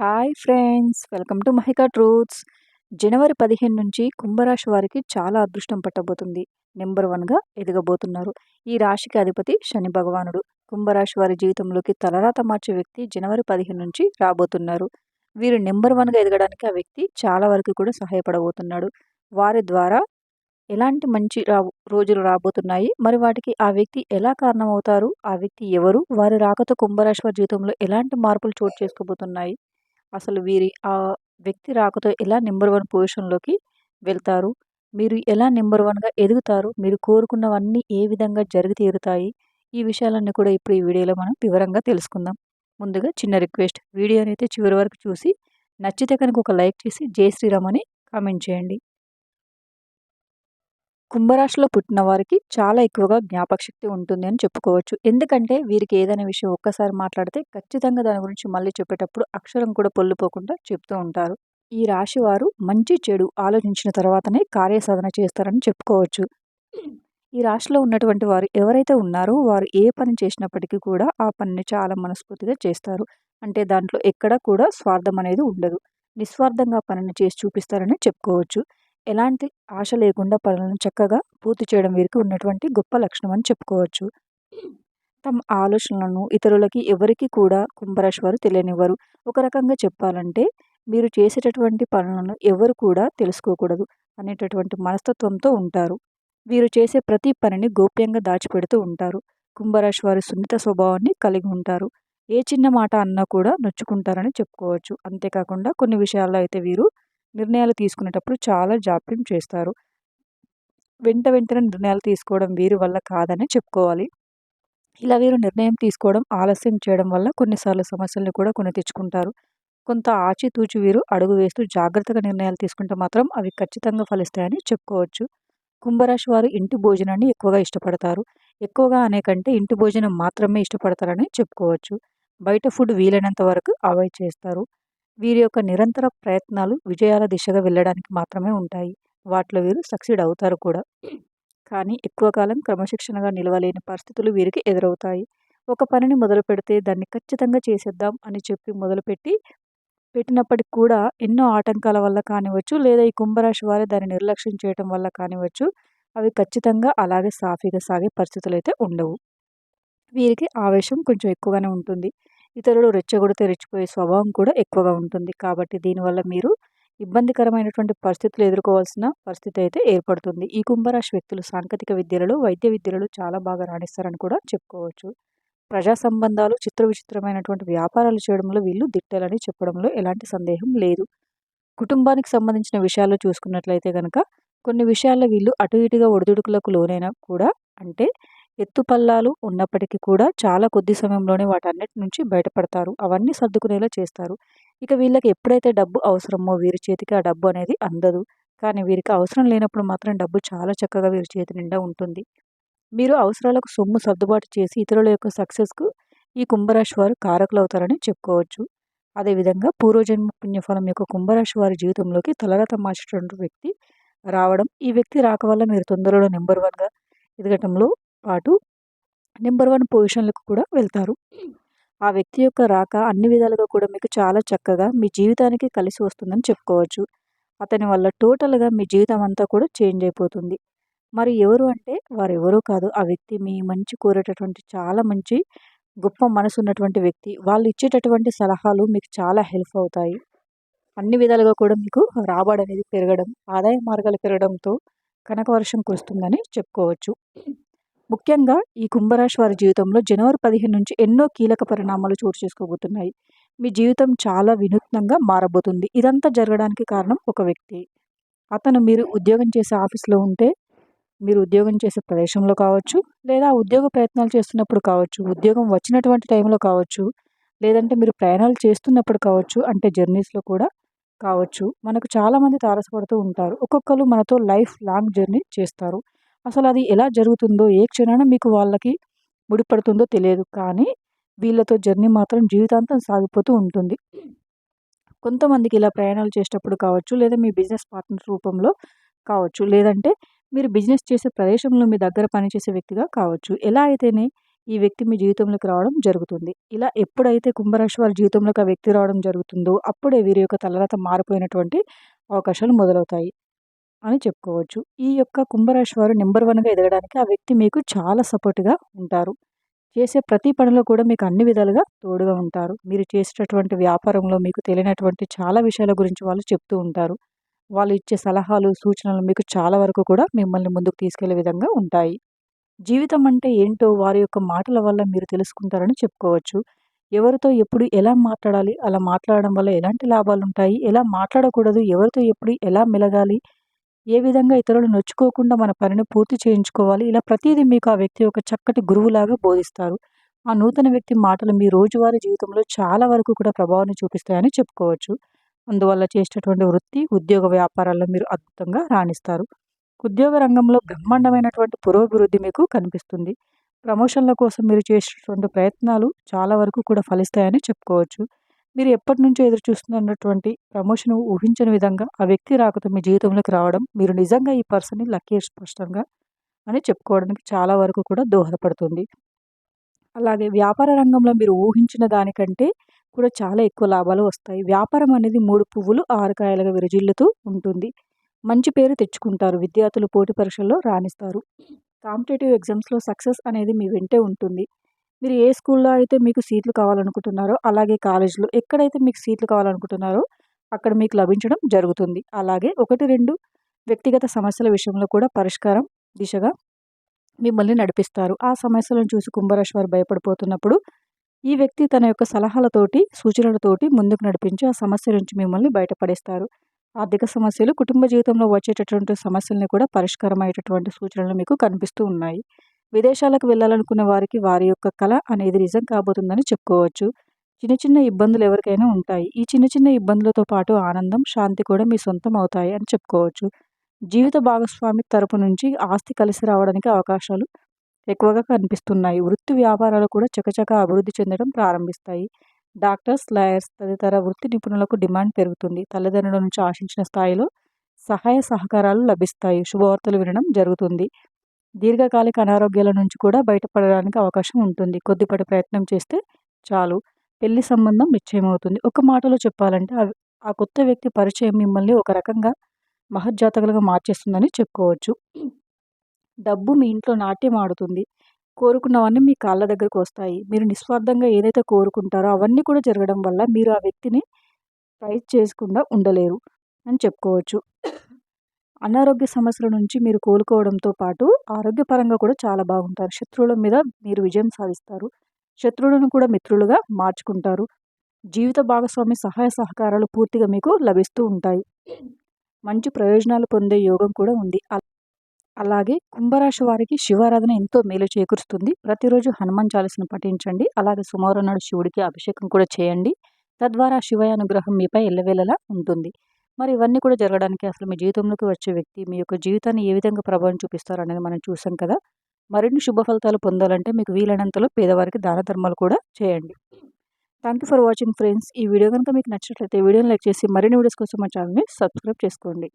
Hi friends welcome to Mahika truths జనవరి పదిహేను నుంచి కుంభరాశి వారికి చాలా అదృష్టం పట్టబోతుంది. నెంబర్ వన్గా ఎదగబోతున్నారు. ఈ రాశికి అధిపతి శని భగవానుడు. కుంభరాశి వారి జీవితంలోకి తలరాత మార్చే వ్యక్తి జనవరి పదిహేను నుంచి రాబోతున్నారు. వీరు నెంబర్ వన్గా ఎదగడానికి ఆ వ్యక్తి చాలా వరకు కూడా సహాయపడబోతున్నాడు. వారి ద్వారా ఎలాంటి మంచి రా రోజులు రాబోతున్నాయి? మరి వాటికి ఆ వ్యక్తి ఎలా కారణమవుతారు? ఆ వ్యక్తి ఎవరు? వారి రాకతో కుంభరాశి వారి జీవితంలో ఎలాంటి మార్పులు చోటు చేసుకోబోతున్నాయి? అసలు వీరి ఆ వ్యక్తి రాకతో ఎలా నెంబర్ వన్ పొజిషన్లోకి వెళ్తారు? మీరు ఎలా నెంబర్ వన్గా ఎదుగుతారు? మీరు కోరుకున్నవన్నీ ఏ విధంగా జరిగి తీరుతాయి? ఈ విషయాలన్నీ కూడా ఇప్పుడు ఈ వీడియోలో మనం వివరంగా తెలుసుకుందాం. ముందుగా చిన్న రిక్వెస్ట్ వీడియోని అయితే చివరి వరకు చూసి నచ్చితే కనుక ఒక లైక్ చేసి జై శ్రీరామ్ అని కామెంట్ చేయండి. కుంభరాశిలో పుట్టిన వారికి చాలా ఎక్కువగా జ్ఞాపక శక్తి ఉంటుంది అని చెప్పుకోవచ్చు. ఎందుకంటే వీరికి ఏదైనా విషయం ఒక్కసారి మాట్లాడితే ఖచ్చితంగా దాని గురించి మళ్ళీ చెప్పేటప్పుడు అక్షరం కూడా పొల్లుపోకుండా చెప్తూ ఉంటారు. ఈ రాశి వారు మంచి చెడు ఆలోచించిన తర్వాతనే కార్యసాధన చేస్తారని చెప్పుకోవచ్చు. ఈ రాశిలో ఉన్నటువంటి వారు ఎవరైతే ఉన్నారో వారు ఏ పని చేసినప్పటికీ కూడా ఆ పనిని చాలా మనస్ఫూర్తిగా చేస్తారు. అంటే దాంట్లో ఎక్కడ కూడా స్వార్థం అనేది ఉండదు. నిస్వార్థంగా పనిని చేసి చూపిస్తారని చెప్పుకోవచ్చు. ఎలాంటి ఆశ లేకుండా పనులను చక్కగా పూర్తి చేయడం వీరికి ఉన్నటువంటి గొప్ప లక్షణం అని చెప్పుకోవచ్చు. తమ ఆలోచనలను ఇతరులకి ఎవరికి కూడా కుంభరాశి వారు తెలియనివ్వరు. ఒక రకంగా చెప్పాలంటే మీరు చేసేటటువంటి పనులను ఎవరు కూడా తెలుసుకోకూడదు అనేటటువంటి మనస్తత్వంతో ఉంటారు. వీరు చేసే ప్రతి పనిని గోప్యంగా దాచిపెడుతూ ఉంటారు. కుంభరాశి వారి సున్నిత స్వభావాన్ని కలిగి ఉంటారు. ఏ చిన్న మాట అన్నా కూడా నొచ్చుకుంటారని చెప్పుకోవచ్చు. అంతేకాకుండా కొన్ని విషయాల్లో అయితే వీరు నిర్ణయాలు తీసుకునేటప్పుడు చాలా జాప్యం చేస్తారు. వెంట వెంటనే నిర్ణయాలు తీసుకోవడం వీరి వల్ల కాదని చెప్పుకోవాలి. ఇలా వీరు నిర్ణయం తీసుకోవడం ఆలస్యం చేయడం వల్ల కొన్నిసార్లు సమస్యలను కూడా కొని తెచ్చుకుంటారు. కొంత ఆచితూచి వీరు అడుగు వేస్తూ జాగ్రత్తగా నిర్ణయాలు తీసుకుంటే మాత్రం అవి ఖచ్చితంగా ఫలిస్తాయని చెప్పుకోవచ్చు. కుంభరాశి వారు ఇంటి భోజనాన్ని ఎక్కువగా ఇష్టపడతారు. ఎక్కువగా అనేకంటే ఇంటి భోజనం మాత్రమే ఇష్టపడతారని చెప్పుకోవచ్చు. బయట ఫుడ్ వీలైనంత వరకు అవాయిడ్ చేస్తారు. వీరి యొక్క నిరంతర ప్రయత్నాలు విజయాల దిశగా వెళ్ళడానికి మాత్రమే ఉంటాయి. వాటిలో వీరు సక్సీడ్ అవుతారు కూడా. కానీ ఎక్కువ కాలం క్రమశిక్షణగా నిలవలేని పరిస్థితులు వీరికి ఎదురవుతాయి. ఒక పనిని మొదలు పెడితే దాన్ని ఖచ్చితంగా చేసేద్దాం అని చెప్పి మొదలుపెట్టి పెట్టినప్పటికి కూడా ఎన్నో ఆటంకాల వల్ల కానివచ్చు లేదా ఈ కుంభరాశి వారే దాన్ని నిర్లక్ష్యం చేయటం వల్ల కానివచ్చు అవి ఖచ్చితంగా అలాగే సాఫీగా సాగే పరిస్థితులు అయితే ఉండవు. వీరికి ఆవేశం కొంచెం ఎక్కువగానే ఉంటుంది. ఇతరులు రెచ్చగొడితే రెచ్చిపోయే స్వభావం కూడా ఎక్కువగా ఉంటుంది. కాబట్టి దీనివల్ల మీరు ఇబ్బందికరమైనటువంటి పరిస్థితులు ఎదుర్కోవాల్సిన పరిస్థితి అయితే ఏర్పడుతుంది. ఈ కుంభరాశి వ్యక్తులు సాంకేతిక విద్యలలో వైద్య విద్యలలో చాలా బాగా రాణిస్తారని కూడా చెప్పుకోవచ్చు. ప్రజా సంబంధాలు చిత్ర విచిత్రమైనటువంటి వ్యాపారాలు చేయడంలో వీళ్ళు దిట్టాలని చెప్పడంలో ఎలాంటి సందేహం లేదు. కుటుంబానికి సంబంధించిన విషయాల్లో చూసుకున్నట్లయితే కనుక కొన్ని విషయాల్లో వీళ్ళు అటు ఇటుగా ఒడిదుడుకులకు లోనైనా కూడా అంటే ఎత్తుపల్లాలు ఉన్నప్పటికీ కూడా చాలా కొద్ది సమయంలోనే వాటన్నిటి నుంచి బయటపడతారు. అవన్నీ సర్దుకునేలా చేస్తారు. ఇక వీళ్ళకి ఎప్పుడైతే డబ్బు అవసరమో వీరి చేతికి ఆ డబ్బు అనేది అందదు. కానీ వీరికి అవసరం లేనప్పుడు మాత్రం డబ్బు చాలా చక్కగా వీరి చేతి నిండా ఉంటుంది. మీరు అవసరాలకు సొమ్ము సర్దుబాటు చేసి ఇతరుల యొక్క సక్సెస్కు ఈ కుంభరాశి వారు కారకులు అవుతారని చెప్పుకోవచ్చు. అదేవిధంగా పూర్వజన్మ పుణ్యఫలం యొక్క కుంభరాశి వారి జీవితంలోకి తలరత మార్చేటువంటి వ్యక్తి రావడం ఈ వ్యక్తి రాక వల్ల మీరు తొందరలో నెంబర్ వన్గా ఎదగటంలో పాటు నెంబర్ వన్ పొజిషన్లకు కూడా వెళ్తారు. ఆ వ్యక్తి యొక్క రాక అన్ని విధాలుగా కూడా మీకు చాలా చక్కగా మీ జీవితానికి కలిసి వస్తుందని చెప్పుకోవచ్చు. అతని వల్ల టోటల్గా మీ జీవితం అంతా కూడా చేంజ్ అయిపోతుంది. మరి ఎవరు అంటే వారు ఎవరో కాదు. ఆ వ్యక్తి మీ మంచి కోరేటటువంటి చాలా మంచి గొప్ప మనసు ఉన్నటువంటి వ్యక్తి. వాళ్ళు ఇచ్చేటటువంటి సలహాలు మీకు చాలా హెల్ప్ అవుతాయి. అన్ని విధాలుగా కూడా మీకు రాబడి అనేది పెరగడం ఆదాయ మార్గాలు పెరగడంతో కనక వర్షం కురుస్తుందని చెప్పుకోవచ్చు. ముఖ్యంగా ఈ కుంభరాశి వారి జీవితంలో జనవరి పదిహేను నుంచి ఎన్నో కీలక పరిణామాలు చోటు చేసుకోబోతున్నాయి. మీ జీవితం చాలా వినూత్నంగా మారబోతుంది. ఇదంతా జరగడానికి కారణం ఒక వ్యక్తి. అతను మీరు ఉద్యోగం చేసే ఆఫీస్లో ఉంటే మీరు ఉద్యోగం చేసే ప్రదేశంలో కావచ్చు లేదా ఉద్యోగ ప్రయత్నాలు చేస్తున్నప్పుడు కావచ్చు ఉద్యోగం వచ్చినటువంటి టైంలో కావచ్చు లేదంటే మీరు ప్రయాణాలు చేస్తున్నప్పుడు కావచ్చు అంటే జర్నీస్లో కూడా కావచ్చు మనకు చాలామంది తారసపడుతూ ఉంటారు. ఒక్కొక్కరు మనతో లైఫ్ లాంగ్ జర్నీ చేస్తారు. అసలు అది ఎలా జరుగుతుందో ఏ క్షణాన మీకు వాళ్ళకి ముడిపడుతుందో తెలియదు. కానీ వీళ్ళతో జర్నీ మాత్రం జీవితాంతం సాగిపోతూ ఉంటుంది. కొంతమందికి ఇలా ప్రయాణాలు చేసేటప్పుడు కావచ్చు లేదా మీ బిజినెస్ పార్ట్నర్ రూపంలో కావచ్చు లేదంటే మీరు బిజినెస్ చేసే ప్రదేశంలో మీ దగ్గర పనిచేసే వ్యక్తిగా కావచ్చు. ఎలా అయితేనే ఈ వ్యక్తి మీ జీవితంలోకి రావడం జరుగుతుంది. ఇలా ఎప్పుడైతే కుంభరాశి వారి జీవితంలోకి ఆ వ్యక్తి రావడం జరుగుతుందో అప్పుడే వీరి యొక్క తలరాత మారిపోయినటువంటి అవకాశాలు మొదలవుతాయి. అని చెప్పుకోవచ్చు. ఈ యొక్క కుంభరాశి వారు నెంబర్ వన్గా ఎదగడానికి ఆ వ్యక్తి మీకు చాలా సపోర్ట్గా ఉంటారు. చేసే ప్రతి పనిలో కూడా మీకు అన్ని విధాలుగా తోడుగా ఉంటారు. మీరు చేసేటటువంటి వ్యాపారంలో మీకు తెలియనటువంటి చాలా విషయాల గురించి వాళ్ళు చెప్తూ ఉంటారు. వాళ్ళు ఇచ్చే సలహాలు సూచనలు మీకు చాలా వరకు కూడా మిమ్మల్ని ముందుకు తీసుకెళ్ళే విధంగా ఉంటాయి. జీవితం అంటే ఏంటో వారి యొక్క మాటల వల్ల మీరు తెలుసుకుంటారని చెప్పుకోవచ్చు. ఎవరితో ఎప్పుడు ఎలా మాట్లాడాలి? అలా మాట్లాడడం వల్ల ఎలాంటి లాభాలు ఉంటాయి ఎలా మాట్లాడకూడదు? ఎవరితో ఎప్పుడు ఎలా మెలగాలి? ఏ విధంగా ఇతరులు నొచ్చుకోకుండా మన పనిని పూర్తి చేయించుకోవాలి? ఇలా ప్రతిదీ మీకు ఆ వ్యక్తి ఒక చక్కటి గురువులాగా బోధిస్తారు. ఆ నూతన వ్యక్తి మాటలు మీ రోజువారీ జీవితంలో చాలా వరకు కూడా ప్రభావాన్ని చూపిస్తాయని చెప్పుకోవచ్చు. అందువల్ల చేసేటటువంటి వృత్తి ఉద్యోగ వ్యాపారాల్లో మీరు అద్భుతంగా రాణిస్తారు. ఉద్యోగ రంగంలో బ్రహ్మాండమైనటువంటి పురోభివృద్ధి మీకు కనిపిస్తుంది. ప్రమోషన్ల కోసం మీరు చేసేటువంటి ప్రయత్నాలు చాలా వరకు కూడా ఫలిస్తాయని చెప్పుకోవచ్చు. మీరు ఎప్పటి నుంచో ఎదురు చూస్తున్నటువంటి ప్రమోషన్ ఊహించని విధంగా ఆ వ్యక్తి రాకతో మీ జీవితంలోకి రావడం మీరు నిజంగా ఈ పర్సన్ని లక్కీ స్పష్టంగా అని చెప్పుకోవడానికి చాలా వరకు కూడా దోహదపడుతుంది. అలాగే వ్యాపార రంగంలో మీరు ఊహించిన దానికంటే కూడా చాలా ఎక్కువ లాభాలు వస్తాయి. వ్యాపారం అనేది మూడు పువ్వులు ఆరు కాయలుగా విరజిల్లుతూ ఉంటుంది. మంచి పేరు తెచ్చుకుంటారు. విద్యార్థులు పోటీ పరీక్షల్లో రాణిస్తారు. కాంపిటేటివ్ ఎగ్జామ్స్లో సక్సెస్ అనేది మీ వెంటే ఉంటుంది. మీరు ఏ స్కూల్లో అయితే మీకు సీట్లు కావాలనుకుంటున్నారో అలాగే కాలేజీలో ఎక్కడైతే మీకు సీట్లు కావాలనుకుంటున్నారో అక్కడ మీకు లభించడం జరుగుతుంది. అలాగే ఒకటి రెండు వ్యక్తిగత సమస్యల విషయంలో కూడా పరిష్కారం దిశగా మిమ్మల్ని నడిపిస్తారు. ఆ సమస్యలను చూసి కుంభరాశి వారు భయపడిపోతున్నప్పుడు ఈ వ్యక్తి తన యొక్క సలహాలతోటి సూచనలతోటి ముందుకు నడిపించి ఆ సమస్య నుంచి మిమ్మల్ని బయటపడేస్తారు. ఆర్థిక సమస్యలు కుటుంబ జీవితంలో వచ్చేటటువంటి సమస్యల్ని కూడా పరిష్కారం అయ్యేటటువంటి సూచనలు మీకు కనిపిస్తూ ఉన్నాయి. విదేశాలకు వెళ్ళాలనుకునే వారికి వారి యొక్క కళ అనేది నిజం కాబోతుందని చెప్పుకోవచ్చు. చిన్న చిన్న ఇబ్బందులు ఎవరికైనా ఉంటాయి. ఈ చిన్న చిన్న ఇబ్బందులతో పాటు ఆనందం శాంతి కూడా మీ సొంతం అవుతాయి అని చెప్పుకోవచ్చు. జీవిత భాగస్వామి తరపు నుంచి ఆస్తి కలిసి రావడానికి అవకాశాలు ఎక్కువగా కనిపిస్తున్నాయి. వృత్తి వ్యాపారాలు కూడా చకచక అభివృద్ధి చెందడం ప్రారంభిస్తాయి. డాక్టర్స్ లాయర్స్ తదితర వృత్తి నిపుణులకు డిమాండ్ పెరుగుతుంది. తల్లిదండ్రుల నుంచి ఆశించిన స్థాయిలో సహాయ సహకారాలు లభిస్తాయి. శుభవార్తలు వినడం జరుగుతుంది. దీర్ఘకాలిక అనారోగ్యాల నుంచి కూడా బయటపడడానికి అవకాశం ఉంటుంది. కొద్దిపాటి ప్రయత్నం చేస్తే చాలు. పెళ్ళి సంబంధం నిశ్చయమవుతుంది. ఒక మాటలో చెప్పాలంటే ఆ కొత్త వ్యక్తి పరిచయం మిమ్మల్ని ఒక రకంగా మహజ్జాతకులుగా మార్చేస్తుందని చెప్పుకోవచ్చు. డబ్బు మీ ఇంట్లో నాట్యం ఆడుతుంది. కోరుకున్నవన్నీ మీ కాళ్ళ దగ్గరకు వస్తాయి. మీరు నిస్వార్థంగా ఏదైతే కోరుకుంటారో అవన్నీ కూడా జరగడం వల్ల మీరు ఆ వ్యక్తిని ప్రైజ్ చేసుకుండా ఉండలేరు అని చెప్పుకోవచ్చు. అనారోగ్య సమస్యల నుంచి మీరు కోలుకోవడంతో పాటు ఆరోగ్యపరంగా కూడా చాలా బాగుంటారు. శత్రువుల మీద మీరు విజయం సాధిస్తారు. శత్రువులను కూడా మిత్రులుగా మార్చుకుంటారు. జీవిత భాగస్వామి సహాయ సహకారాలు పూర్తిగా మీకు లభిస్తూ ఉంటాయి. మంచి ప్రయోజనాలు పొందే యోగం కూడా ఉంది. అలాగే కుంభరాశి వారికి శివారాధన ఎంతో మేలు చేకూరుస్తుంది. ప్రతిరోజు హనుమాన్ చాలీసను పఠించండి. అలాగే సుమారు నాడు శివుడికి అభిషేకం కూడా చేయండి. తద్వారా శివయ అనుగ్రహం మీపై ఎల్లవేళలా ఉంటుంది. మరి ఇవన్నీ కూడా జరగడానికి అసలు మీ జీవితంలోకి వచ్చే వ్యక్తి మీ యొక్క జీవితాన్ని ఏ విధంగా ప్రభావం చూపిస్తారు అనేది మనం చూసాం కదా! మరిన్ని శుభ ఫలితాలు పొందాలంటే మీకు వీలైనంతలో పేదవారికి దాన ధర్మాలు కూడా చేయండి. Thank you for watching friends ఈ వీడియో కనుక మీకు నచ్చినట్లయితే వీడియోని లైక్ చేసి మరిన్ని వీడియోస్ కోసం మా ఛానల్ని సబ్స్క్రైబ్ చేసుకోండి.